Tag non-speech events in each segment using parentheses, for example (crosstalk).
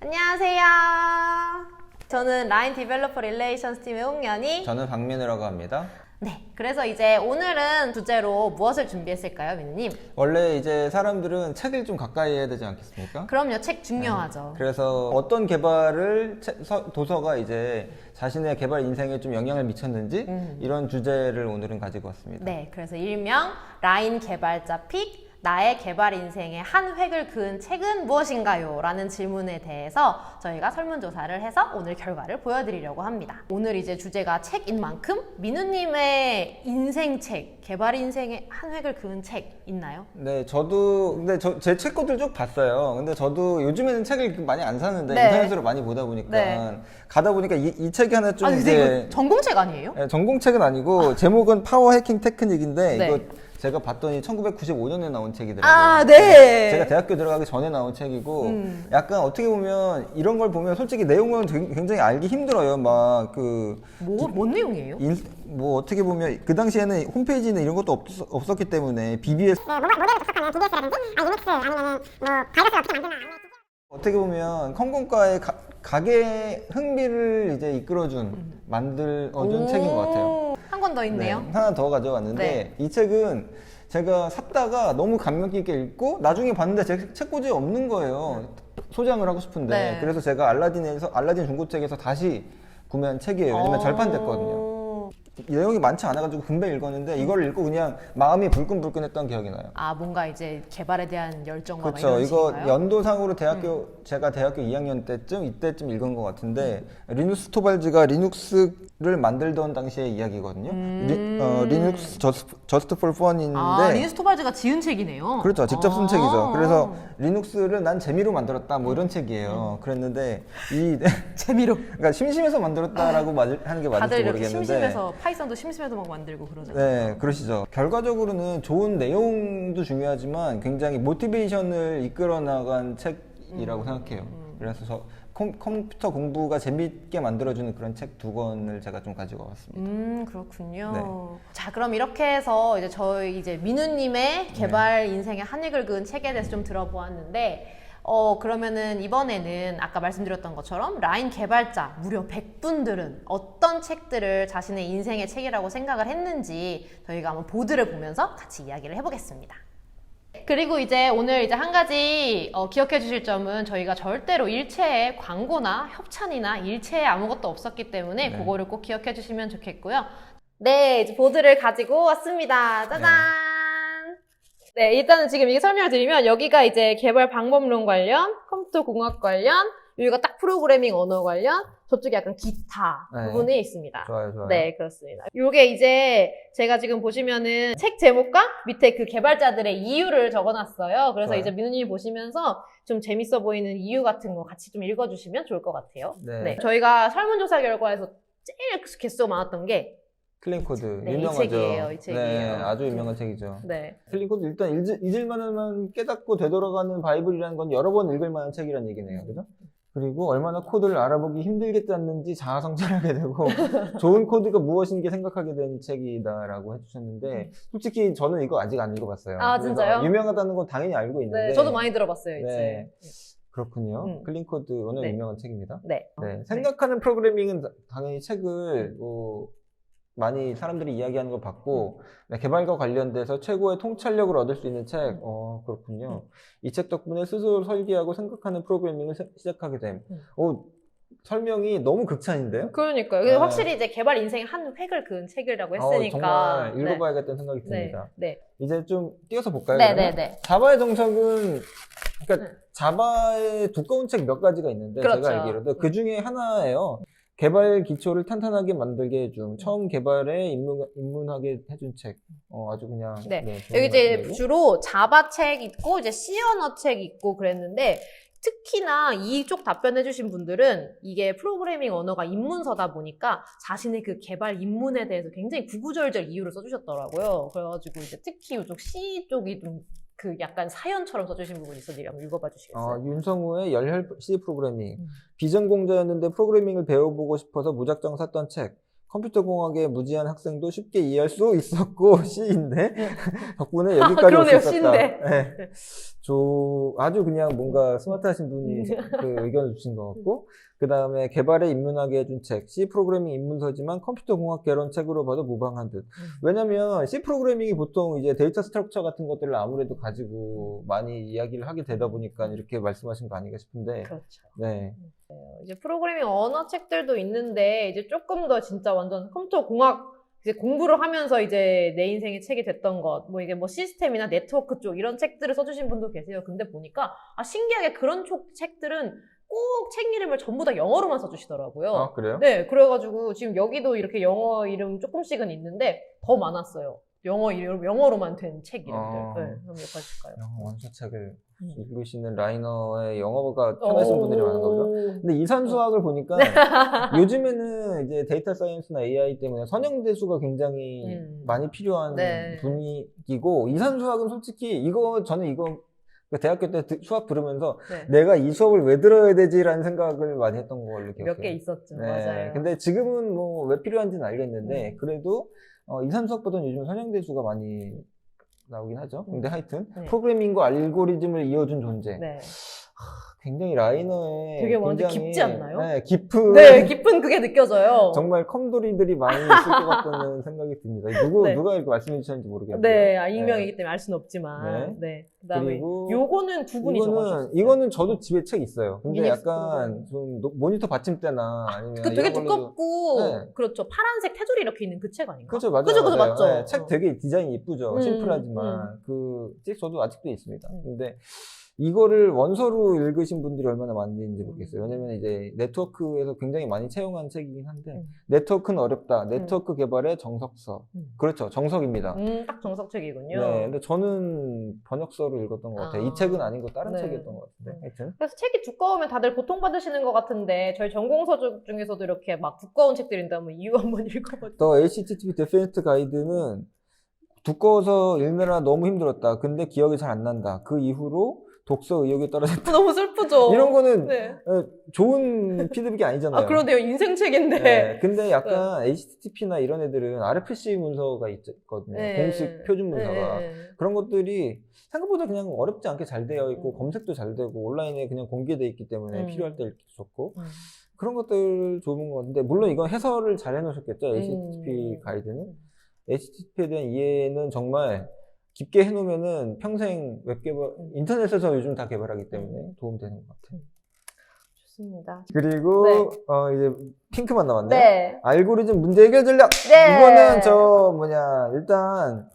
안녕하세요. 저는 라인 디벨로퍼 릴레이션스 팀의 홍연이. 저는 박민우라고 합니다. 네. 그래서 이제 오늘은 주제로 무엇을 준비했을까요, 민우님? 원래 이제 사람들은 책을 좀 가까이 해야 되지 않겠습니까? 그럼요. 책 중요하죠. 그래서 어떤 개발을 책- 서- 도서가 이제 자신의 개발 인생에 좀 영향을 미쳤는지 이런 주제를 오늘은 가지고 왔습니다. 네. 그래서 일명 라인 개발자 픽 나의 개발 인생의 한 획을 그은 책은 무엇인가요? 라는 질문에 대해서 저희가 설문조사를 해서 오늘 결과를 보여드리려고 합니다. 오늘 이제 주제가 책인 만큼 민우님의 인생 책, 개발 인생의 한 획을 그은 책 있나요? 네, 저도 근데 저, 제 책것들 쭉 봤어요. 근데 저도 요즘에는 책을 많이 안 사는데 네. 인터넷으로 많이 보다 보니까 네. 가다 보니까 이, 이 책이 하나 좀 근데 이제 전공책 아니에요? 네, 전공책은 아니고 제목은 파워 해킹 테크닉인데 네. 이거 제가 봤더니 1995년에 나온 책이더라고요. 아, 네. 제가 대학교 들어가기 전에 나온 책이고 음. 약간 어떻게 보면 이런 걸 보면 솔직히 내용은 굉장히 알기 힘들어요. 막그 뭐, 뭔 내용이에요? 뭐 어떻게 보면 그 당시에는 홈페이지는 이런 것도 없, 었기 때문에 BBS 네, 모델, 모델을 분석하는 BBS라든지 아니 리믹스 아니면은 뭐 바이러스를 어떻게 만드나 아니면 어떻게 보면 컴공과의 가, 가게 흥미를 이제 이끌어준 만들어준 책인 것 같아요. 한 권 더 있네요. 네, 하나 더 가져왔는데 네. 이 책은 제가 샀다가 너무 감명 깊게 읽고 나중에 봤는데 제 책꽂이에 없는 거예요. 소장을 하고 싶은데 네. 그래서 제가 알라딘에서 알라딘 중고책에서 다시 구매한 책이에요. 왜냐면 어. 절판됐거든요. 내용이 많지 않아가지고 금방 읽었는데 이걸 읽고 그냥 마음이 불끈불끈했던 기억이 나요. 아, 뭔가 이제 개발에 대한 열정과 막 그렇죠. 이런 이거 식인가요? 음. 연도상으로 대학교 제가 대학교 2학년 때쯤 이때쯤 읽은 것 같은데 리누스 토발즈가 리눅스를 만들던 당시의 이야기거든요. 리, 어, 리눅스 저스트, 저스트 폴 펀인데 음. 아, 리누스 토발즈가 지은 책이네요. 그렇죠. 직접 쓴 아. 책이죠. 그래서 리눅스를 난 재미로 만들었다 뭐 이런 책이에요. 그랬는데 이 (laughs) 재미로. 그러니까 심심해서 만들었다라고 맞을, 하는 게 맞을지 다들 이렇게 모르겠는데 심심해서 파이 썬도 심심해서 막 만들고 그러잖아요. 네, 그러시죠. 결과적으로는 좋은 내용도 중요하지만 굉장히 모티베이션을 이끌어 나간 책이라고 생각해요. 그래서 저 컴, 컴퓨터 공부가 재밌게 만들어주는 그런 책 두 권을 제가 좀 가지고 왔습니다. 음, 그렇군요. 네. 자, 그럼 이렇게 해서 이제 저희 이제 민우님의 네. 개발 인생의 한 획을 그은 책에 대해서 좀 들어보았는데, 어, 그러면은 이번에는 아까 말씀드렸던 것처럼 라인 개발자 무려 100분들은 어떤 책들을 자신의 인생의 책이라고 생각을 했는지 저희가 한번 보드를 보면서 같이 이야기를 해보겠습니다. 그리고 이제 오늘 이제 한 가지 어, 기억해 주실 점은 저희가 절대로 일체의 광고나 협찬이나 일체에 아무것도 없었기 때문에 네. 그거를 꼭 기억해 주시면 좋겠고요. 네, 이제 보드를 가지고 왔습니다. 짜잔! 네, 일단은 지금 이게 설명을 드리면 여기가 이제 개발 방법론 관련, 컴퓨터 공학 관련, 여기가 딱 프로그래밍 언어 관련, 저쪽에 약간 기타 네. 부분이 있습니다. 좋아요, 좋아요. 네, 그렇습니다. 요게 이제 제가 지금 보시면은 책 제목과 밑에 그 개발자들의 이유를 적어놨어요. 그래서 좋아요. 이제 민우님이 보시면서 좀 재밌어 보이는 이유 같은 거 같이 좀 읽어주시면 좋을 것 같아요. 네. 저희가 설문조사 결과에서 제일 개수가 많았던 게 클린 코드 네, 이 유명하죠. 책이에요, 이 책이에요. 네, 아주 유명한 책이죠. 네. 클린 코드 일단 읽을, 읽을만하면 깨닫고 되돌아가는 바이블이라는 건 여러 번 읽을 만한 책이라는 얘기네요. 그죠? 그리고 얼마나 코드를 알아보기 힘들겠지 않는지 자아성찰하게 되고 (laughs) 좋은 코드가 무엇인지 생각하게 된 책이다라고 해주셨는데 솔직히 저는 이거 아직 안 읽어봤어요. 아, 진짜요? 유명하다는 건 당연히 알고 있는데 네, 저도 많이 들어봤어요, 이 네. 책. 그렇군요. 음. 클린 코드 워낙 네. 유명한 책입니다. 네. 네, 생각하는 프로그래밍은 다- 당연히 책을 뭐 많이 사람들이 이야기하는 걸 봤고 네, 개발과 관련돼서 최고의 통찰력을 얻을 수 있는 책. 어 그렇군요. 이책 덕분에 스스로 설계하고 생각하는 프로그래밍을 시- 시작하게 됨. 음. 오 설명이 너무 극찬인데요? 그러니까요. 네. 확실히 이제 개발 인생의 한 획을 그은 책이라고 어, 했으니까. 정말 네. 읽어봐야겠다는 생각이 네. 듭니다. 네. 이제 좀 띄어서 볼까요? 네, 그러면? 네, 네. 자바의 정석은 그러니까 음. 자바의 두꺼운 책 몇 가지가 있는데 그렇죠. 제가 알기로도 그 중에 하나예요. 개발 기초를 탄탄하게 만들게 해줌. 처음 개발에 입문, 입문하게 해준 책. 어, 아주 그냥. 네. 좋은 여기 이제. 주로 자바 책 있고 이제 C 언어 책 있고 그랬는데 특히나 이쪽 답변해주신 분들은 이게 프로그래밍 언어가 입문서다 보니까 자신의 그 개발 입문에 대해서 굉장히 구구절절 이유를 써주셨더라고요. 그래가지고 이제 특히 이쪽 C 쪽이 좀 그 약간 사연처럼 써주신 부분이 있어서 한번 읽어봐 주시겠어요? 어, 윤성우의 열혈 C 프로그래밍. 음. 비전공자였는데 프로그래밍을 배워보고 싶어서 무작정 샀던 책. 컴퓨터 공학의 무지한 학생도 쉽게 이해할 수 있었고 C인데 덕분에 여기까지 네. 그러네요. C인데. 네. 저 아주 그냥 뭔가 스마트하신 분이 그 (laughs) 의견을 주신 것 같고 그 다음에 개발에 입문하게 해준 책 C 프로그래밍 입문서지만 컴퓨터 공학 개론 책으로 봐도 무방한 듯. 왜냐면 C 프로그래밍이 보통 이제 데이터 스트럭처 같은 것들을 아무래도 가지고 많이 이야기를 하게 되다 보니까 이렇게 말씀하신 거 아닌가 싶은데 그렇죠. 네. 이제 프로그래밍 언어 책들도 있는데 이제 조금 더 진짜 완전 컴퓨터 공학 이제 공부를 하면서 이제 내 인생의 책이 됐던 것, 뭐 이게 뭐 시스템이나 네트워크 쪽 이런 책들을 써주신 분도 계세요. 근데 보니까 아 신기하게 그런 쪽 책들은 꼭 책 이름을 전부 다 영어로만 써주시더라고요. 아 그래요? 네, 그래가지고 지금 여기도 이렇게 영어 이름 조금씩은 있는데 더 많았어요. 영어 이름, 영어로만 된 책 이름들. 어. 네, 한번 봐주실까요? 영어 원서책을 음. 읽으시는 라이너의 영어가 편하신 분들이 많은 거죠. 오. 근데 이산 수학을 보니까 네. (laughs) 요즘에는 이제 데이터 사이언스나 AI 때문에 선형대수가 굉장히 음. 많이 필요한 네. 분위기고 이산 수학은 솔직히 이거 저는 이거 그 대학교 때 드- 수학 들으면서 네. 내가 이 수업을 왜 들어야 되지라는 생각을 많이 했던 걸로 기억해요. 몇 개 있었죠. 네. 맞아요. 근데 지금은 뭐 왜 필요한지는 알겠는데 음. 그래도 어, 이산 수학보다는 요즘 선형대수가 많이 나오긴 하죠. 근데 음. 하여튼 네. 프로그래밍과 알고리즘을 이어준 존재. 네. 굉장히 라이너의 되게 완전 굉장히, 깊지 않나요? 네, 깊은 네, 깊은 그게 느껴져요. (laughs) 정말 컴돌이들이 많이 있을 것 같다는 (laughs) 생각이 듭니다. 누구 네. 누가 이렇게 말씀해 주셨는지 모르겠네요. 네, 아, 익명이기 때문에 알 수는 없지만. 네. 네. 그다음에 그리고 요거는 두 분이 이거는 적어주셨어요. 이거는 저도 집에 책 있어요. 근데 약간. 좀 노- 모니터 받침대나 아니면 그 되게 이런 걸로도- 두껍고 네. 그렇죠. 파란색 테두리 이렇게 있는 그 책 아닌가? 그죠 맞아요. 그죠, 그죠, 맞아요. 맞죠. 네, 책 어. 되게 디자인이 이쁘죠. 음, 심플하지만 그 책 저도 아직도 있습니다. 음. 근데 이거를 원서로 읽으신 분들이 얼마나 많은지 모르겠어요. 왜냐면 이제 네트워크에서 굉장히 많이 채용한 책이긴 한데 음. 네트워크는 어렵다. 네트워크 개발의 정석서. 음. 그렇죠. 정석입니다. 음, 딱 정석 책이군요. 네, 근데 저는 번역서로 읽었던 것 같아요. 아. 이 책은 아니고 다른 네. 책이었던 것 같은데. 음. 하여튼. 그래서 책이 두꺼우면 다들 고통받으시는 것 같은데 저희 전공서 중- 중에서도 이렇게 막 두꺼운 책들이 있다면 이유 한번 (laughs) 읽어봐주세요. 더 HTTP 데피니트 가이드는 두꺼워서 읽느라 너무 힘들었다. 근데 기억이 잘 안 난다. 그 이후로 독서 의욕이 떨어졌다. (laughs) 너무 슬프죠. 이런 거는 네. 어, 좋은 피드백이 아니잖아요. 아 그런데요 인생 책인데. 네, 근데 약간 HTTP나 이런 애들은 RFC 문서가 있- 있거든요. 네. 공식 표준 문서가. 네. 그런 것들이 생각보다 그냥 어렵지 않게 잘 되어 있고 음. 검색도 잘 되고 온라인에 그냥 공개되어 있기 때문에 음. 필요할 때 읽기도 좋고 음. 그런 것들 좋은 것 같은데 물론 이건 해설을 잘 해놓으셨겠죠 HTTP 음. 가이드는 음. HTTP에 대한 이해는 정말 깊게 해놓으면은 평생 웹 개발 음. 인터넷에서 요즘 다 개발하기 때문에 도움되는 것 같아요. 좋습니다. 그리고 네. 어 이제 핑크만 남았네요. 네. 알고리즘 문제 해결 전략. 네. 이거는 저 뭐냐 일단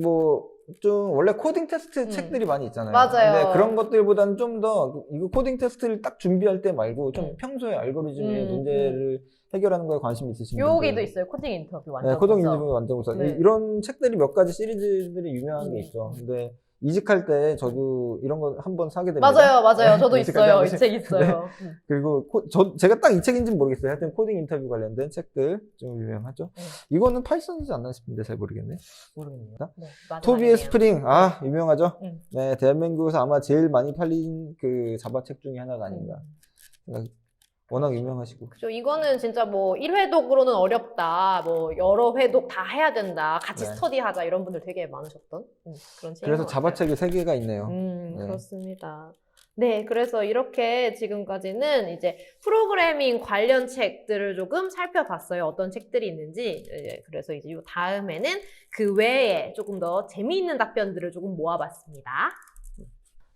뭐 좀 원래 코딩 테스트 음. 책들이 많이 있잖아요. 맞아요. 근데 그런 것들보다는 좀 더 이거 코딩 테스트를 딱 준비할 때 말고 좀 음. 평소에 알고리즘의 음, 문제를 해결하는 거에 관심 있으신 분들. 여기도 있어요 코딩 인터뷰 완전. 네, 코딩. 인터뷰 완전 우선 네. 이런 책들이 몇 가지 시리즈들이 유명한 음. 게 있죠. 근데 이직할 때 저도 이런 거 한 번 사게 됩니다. 맞아요, 맞아요. 저도 이직할 때 있어요. 한 이. 책 있어요. 음. 그리고 코- 저 제가 딱 이 책인지는 모르겠어요. 하여튼 코딩 인터뷰 관련된 책들 좀 유명하죠. 네. 이거는 파이썬이지 않나 싶은데 잘 모르겠네. 모르겠네요. 네. 토비의 스프링 아 유명하죠. 음. 네 대한민국에서 아마 제일 많이 팔린 그 자바 책 중에 하나가 아닌가. 음. 워낙 유명하시고. 그죠. 이거는 진짜 뭐 1회독으로는 어렵다. 뭐 여러 회독 다 해야 된다. 같이 네. 스터디하자 이런 분들 되게 많으셨던 음, 그런 책인 그래서 것 자바 같아요. 책이 세 개가 있네요. 음, 네. 그렇습니다. 네, 그래서 이렇게 지금까지는 이제 프로그래밍 관련 책들을 조금 살펴봤어요. 어떤 책들이 있는지. 예, 그래서 이제 요 다음에는 그 외에 조금 더 재미있는 답변들을 조금 모아봤습니다.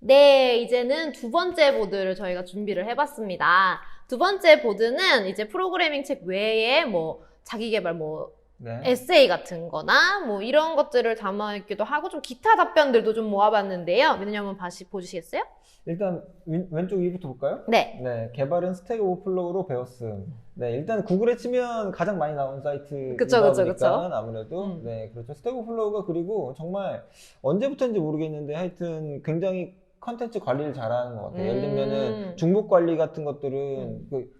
네, 이제는 두 번째 보드를 저희가 준비를 해봤습니다. 두 번째 보드는 이제 프로그래밍 책 외에 뭐 자기 개발 뭐 네. 에세이 같은 거나 뭐 이런 것들을 담아있기도 하고 좀 기타 답변들도 좀 모아봤는데요. 민우 한번 다시 보시겠어요? 일단 위- 왼쪽 위부터 볼까요? 네. 네, 개발은 스택 오버플로우로 배웠음. 네, 일단 구글에 치면 가장 많이 나온 사이트. 그쵸, 그쵸, 그쵸. 아무래도. 음. 네, 그렇죠. 스택 오버플로우가 그리고 정말 언제부터인지 모르겠는데 하여튼 굉장히 컨텐츠 관리를 잘하는 것 같아요. 예를 들면은 음. 중복 관리 같은 것들은 음. 그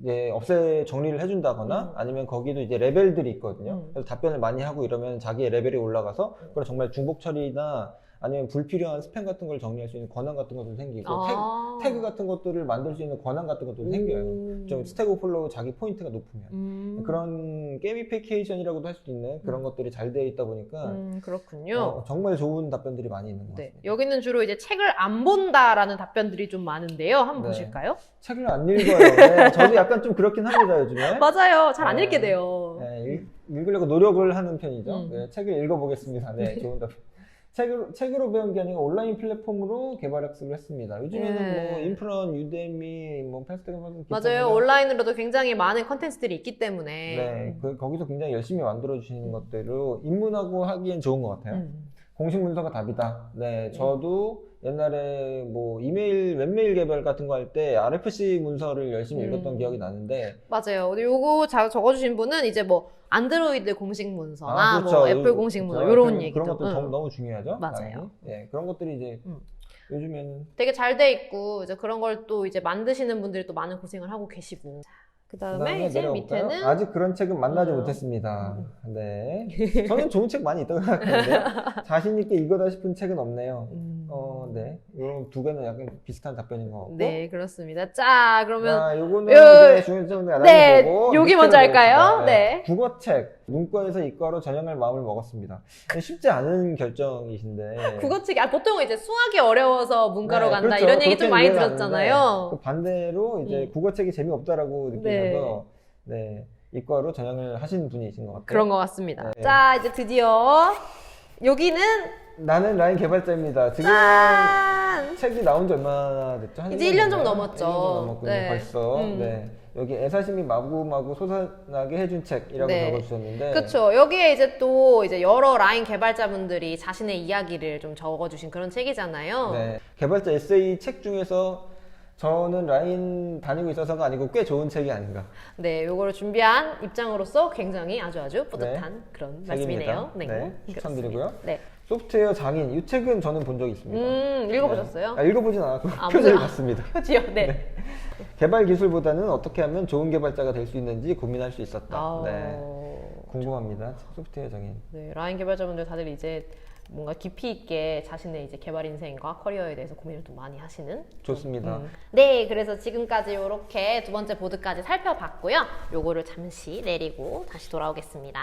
이제 없애 정리를 해준다거나 음. 아니면 거기도 이제 레벨들이 있거든요. 음. 그래서 답변을 많이 하고 이러면 자기의 레벨이 올라가서 그걸 정말 중복 처리나 아니면 불필요한 스팸 같은 걸 정리할 수 있는 권한 같은 것도 생기고 아. 태그, 태그 같은 것들을 만들 수 있는 권한 같은 것도 생겨요. 음. 좀 스택 오플로우 자기 포인트가 높으면. 음. 그런 게미피케이션이라고도 할 수도 있는 그런 것들이 잘 되어 있다 보니까 음, 그렇군요. 어, 정말 좋은 답변들이 많이 있는 것 네, 같습니다. 여기는 주로 이제 책을 안 본다라는 답변들이 좀 많은데요. 한번 네. 보실까요? 책을 안 읽어요. 네, 저도 약간 좀 그렇긴 합니다 요즘에. (laughs) 맞아요. 잘안 네. 읽게 돼요. 네, 읽, 읽으려고 노력을 하는 편이죠. 음. 네, 책을 읽어보겠습니다. 네, 좋은 답변. 책으로, 책으로 배운 게 아니라 온라인 플랫폼으로 개발 학습을 했습니다. 요즘에는 네. 뭐 인프런, 유데미, 뭐 패스트가 맞아요. 온라인으로도 굉장히 많은 컨텐츠들이 있기 때문에. 네, 그, 거기서 굉장히 열심히 만들어 주시는 것들로 입문하고 하기엔 좋은 것 같아요. 음. 공식 문서가 답이다. 네, 저도 옛날에 뭐 이메일, 웹메일 개발 같은 거 할 때 RFC 문서를 열심히 읽었던 음. 기억이 나는데 맞아요. 근데 요거 자- 적어주신 분은 이제 뭐 안드로이드 공식 문서나 아, 그렇죠. 뭐 애플 요- 공식 문서 그렇죠. 이런 얘기죠. 그런 것들 응. 너무, 너무 중요하죠. 맞아요. 당연히. 네, 그런 것들이 이제 음. 요즘에는 되게 잘 돼 있고 이제 그런 걸 또 이제 만드시는 분들이 또 많은 고생을 하고 계시고. 그 다음에 이제 내려볼까요? 밑에는 아직 그런 책은 만나지 음. 못했습니다. 네, (laughs) 저는 좋은 책 많이 있다고 생각하는데요. (laughs) 자신 있게 이거다 싶은 책은 없네요. 음. 어, 네, 이런 두 개는 약간 비슷한 답변인 것 같고. 네, 그렇습니다. 자, 그러면 자, 요거는 요- 이제 중요점 나눠 네, 보고 여기 밑으로 먼저 할까요? 내려봅시다. 네. 국어책 문과에서 이과로 전향할 마음을 먹었습니다. 쉽지 않은 결정이신데. 국어 책이 아, 보통은 이제 수학이 어려워서 문과로 네, 간다 그렇죠. 이런 얘기 좀 많이 이해가 들었잖아요. 그 반대로 이제 음. 국어책이 재미없다라고 느끼셔서 네. 이과로 전향을 하신 분이신 것 같아요. 그런 것 같습니다. 네. 자, 이제 드디어 여기는 나는 라인 개발자입니다. 지금 짠! 책이 나온 지 얼마나 됐죠? 한 이제 1년 1년 좀 됐나요? 넘었죠. 1년 좀 넘었군요. 네. 벌써. 음. 네. 여기 애사심이 마구마구 솟아나게 해준 책이라고 네. 적어주셨는데. 그렇죠. 여기에 이제 또 이제 여러 라인 개발자분들이 자신의 이야기를 좀 적어주신 그런 책이잖아요. 네. 개발자 에세이 책 중에서 저는 라인 다니고 있어서가 아니고 꽤 좋은 책이 아닌가. 네, 요거를 준비한 입장으로서 굉장히 아주 아주 뿌듯한 그런 말씀이네요. 책입니다. 네, 추천드리고요. 네. 소프트웨어 장인 이 책은 저는 본 적이 있습니다. 음, 읽어보셨어요? 네. 아, 읽어보진 않았고 아, 표지를 봤습니다. 표지요? 네. 개발 기술보다는 어떻게 하면 좋은 개발자가 될 수 있는지 고민할 수 있었다. 아, 네. 궁금합니다. 소프트웨어 장인. 네, 라인 개발자분들 다들 이제 뭔가 깊이 있게 자신의 이제 개발 인생과 커리어에 대해서 고민을 좀 많이 하시는 좋습니다. 음. 네, 그래서 지금까지 이렇게 두 번째 보드까지 살펴봤고요. 요거를 잠시 내리고 다시 돌아오겠습니다.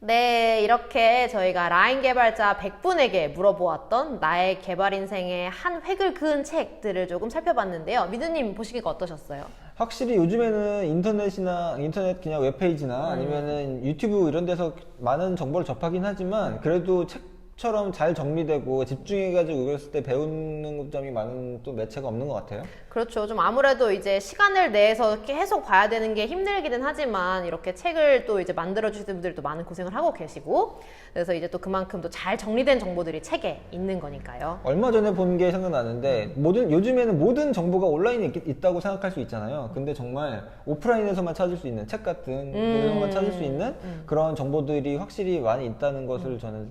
네, 이렇게 저희가 라인 개발자 100분에게 물어보았던 나의 개발 인생의 한 획을 그은 책들을 조금 살펴봤는데요. 미드님 보시기가 어떠셨어요? 확실히 요즘에는 인터넷이나 인터넷 그냥 음. 웹페이지나 아니면은 유튜브 이런 데서 많은 정보를 접하긴 하지만 그래도 책 처럼 잘 정리되고 집중해가지고 읽었을 때 배우는 점이 많은 또 매체가 없는 것 같아요. 그렇죠. 좀 아무래도 이제 시간을 내서 계속 봐야 되는 게 힘들기는 하지만 이렇게 책을 또 이제 만들어 주시는 분들도 많은 고생을 하고 계시고 그래서 이제 또 그만큼 또 잘 정리된 정보들이 책에 있는 거니까요. 얼마 전에 본 게 생각나는데 모든 요즘에는 모든 정보가 온라인에 있, 다고 생각할 수 있잖아요. 근데 정말 오프라인에서만 찾을 수 있는 책 같은 데서만 찾을 수 있는 그런 정보들이 확실히 많이 있다는 것을 저는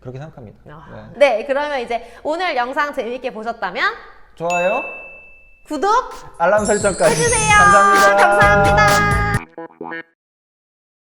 그렇게 생각합니다. 아, 네. 네, 그러면 이제 오늘 영상 재밌게 보셨다면 좋아요, 구독 알람 설정까지 해주세요. 감사합니다. 감사합니다.